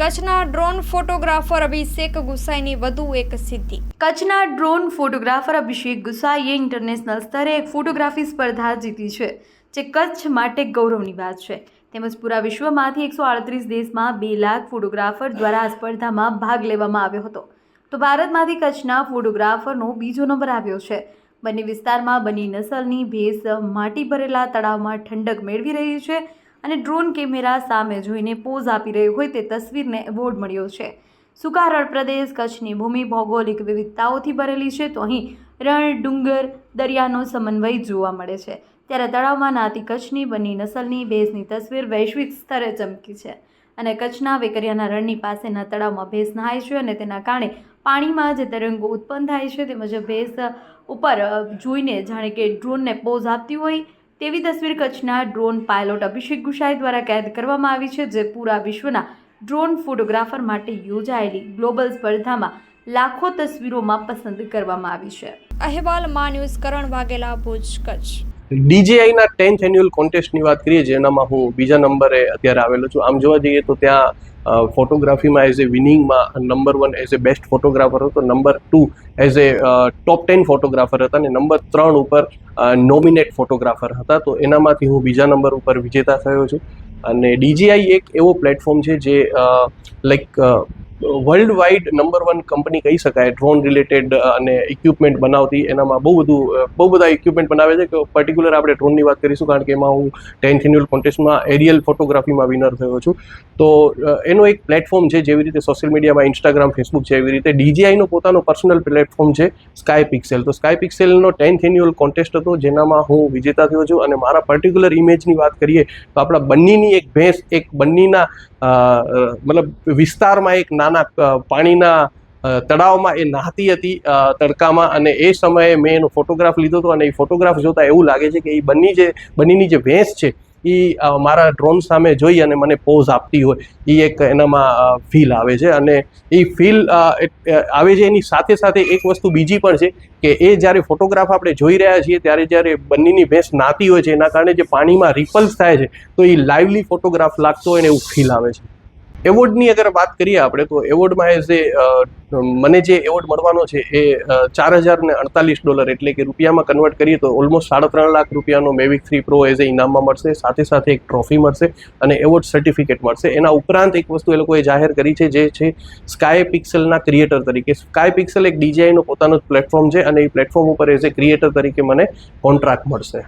કચ્છના drone photographer અભિષેક ગુસાઈની વધુ એક સિદ્ધિ. કચ્છના ડ્રોન ફોટોગ્રાફર અભિષેક ગુસાઈએ ઇન્ટરનેશનલ સ્તરે એક ફોટોગ્રાફી સ્પર્ધા જીતી છે, જે કચ્છ માટે ગૌરવની વાત છે. તેમજ પૂરા વિશ્વમાંથી એકસો આડત્રીસ દેશમાં બે લાખ ફોટોગ્રાફર દ્વારા આ સ્પર્ધામાં ભાગ લેવામાં આવ્યો હતો. તો ભારતમાંથી કચ્છના ફોટોગ્રાફરનો બીજો નંબર આવ્યો છે. બંને વિસ્તારમાં બની નસલની ભેંસ, માટી ભરેલા તળાવમાં ઠંડક મેળવી રહી છે અને ડ્રોન કેમેરા સામે જોઈને પોઝ આપી રહ્યો હોય તે તસવીરને એવોર્ડ મળ્યો છે. સુકા રણ પ્રદેશ કચ્છની ભૂમિ ભૌગોલિક વિવિધતાઓથી ભરેલી છે તો અહીં રણ, ડુંગર, દરિયાનો સમન્વય જોવા મળે છે. ત્યારે તળાવમાં નાતી કચ્છની બની નસલની ભેંસની તસવીર વૈશ્વિક સ્તરે ચમકી છે. અને કચ્છના વેકરિયાના રણની પાસેના તળાવમાં ભેંસ નહાય છે અને તેના કારણે પાણીમાં જે તરંગો ઉત્પન્ન થાય છે તે મુજબ ભેંસ ઉપર જોઈને જાણે કે ડ્રોનને પોઝ આપતી હોય તેવી તસવીર કચ્છના ડ્રોન પાયલોટ અભિષેક ગુસાઈ દ્વારા કેદ કરવામાં આવી છે, જે પૂરા વિશ્વના ડ્રોન ફોટોગ્રાફર માટે યોજાયેલી ગ્લોબલ સ્પર્ધામાં લાખો તસવીરોમાં પસંદ કરવામાં આવી છે. અહેવાલ, મા ન્યૂઝ, કરણ વાઘેલા, ભુજ, કચ્છ. ડીજીઆઈના ટેન્થ એન્યુઅલ કોન્ટેસ્ટની વાત કરીએ, જેનામાં હું બીજા નંબરે અત્યારે આવેલો છું. આમ જોવા જઈએ તો ત્યાં ફોટોગ્રાફીમાં as a વિનિંગમાં number one as a best photographer હતો. Number two as a top ten photographer હતા અને નંબર ત્રણ ઉપર નોમિનેટ ફોટોગ્રાફર હતા. તો એનામાંથી હું બીજા નંબર ઉપર વિજેતા થયો છું. અને ડીજીઆઈ એક એવો પ્લેટફોર્મ છે જે like world wide number one company કહી શકાય ડ્રોન રિલેટેડ અને ઇક્વિપમેન્ટ બનાવતી. એનામાં બહુ બધું બહુ બધા ઇક્વિપમેન્ટ બનાવે છે કે પર્ટિક્યુલર આપણે ડ્રોનની વાત કરીશું, કારણ કે એમાં હું ટેન્થ એન્યુઅલ કોન્ટેસ્ટમાં એરિયલ ફોટોગ્રાફીમાં વિનર થયો છું. તો એનો એક પ્લેટફોર્મ છે જેવી રીતે સોશિયલ મીડિયામાં ઇન્સ્ટાગ્રામ ફેસબુક છે, એવી રીતે ડીજીઆઈનો પોતાનો પર્સનલ પ્લેટફોર્મ છે સ્કાય પિક્સેલ તો સ્કાય પિક્સેલનો ટેન્થ એન્યુઅલ કોન્ટેસ્ટ હતો, જેનામાં હું વિજેતા થયો છું અને મારા પર્ટિક્યુલર ઇમેજની વાત કરીએ, તો આપણા બંનીની એક ભેંસ, એક બંનીના મતલબ વિસ્તારમાં એક નાના પાણીના તળાવમાં એ નહાતી હતી તડકામાં અને એ સમયે મેં એનો ફોટોગ્રાફ લીધો હતો અને એ ફોટોગ્રાફ જોતા એવું લાગે છે કે એ બંની જે, બંનીની જે ભેંસ છે એ મારા ડ્રોન સામે જોઈ અને મને પોઝ આપતી હોય. એ એક એનામાં ફીલ આવે છે અને એ ફીલ આવે છે એની સાથે સાથે એક વસ્તુ બીજી પણ છે કે એ જ્યારે ફોટોગ્રાફ આપણે જોઈ રહ્યા છીએ ત્યારે જ્યારે બંનીની ભેંસ નાતી હોય છે, એના કારણે જે પાણીમાં રિપલ્સ થાય છે, તો એ લાઇવલી ફોટોગ્રાફ લાગતો હોય ને એવું ફીલ આવે છે. એવોર્ડની અગર વાત કરીએ આપણે, તો એવોર્ડમાં એઝ એ મને જે એવોર્ડ મળવાનો છે એ ચાર હજાર ને અડતાલીસ ડોલર એટલે કે રૂપિયામાં કન્વર્ટ કરીએ તો ઓલમોસ્ટ સાડા ત્રણ લાખ રૂપિયાનો Mavic three pro as a ઇનામમાં મળશે, સાથે સાથે એક ટ્રોફી મળશે અને એવોર્ડ સર્ટિફિકેટ મળશે. એના ઉપરાંત એક વસ્તુ એ લોકોએ જાહેર કરી છે, જે છે સ્કાય પિક્સલના ક્રિએટર તરીકે. સ્કાય પિક્સલ એક ડીજીઆઈનો પોતાનો પ્લેટફોર્મ છે અને એ પ્લેટફોર્મ ઉપર એઝ એ ક્રિએટર તરીકે મને કોન્ટ્રાક્ટ મળશે.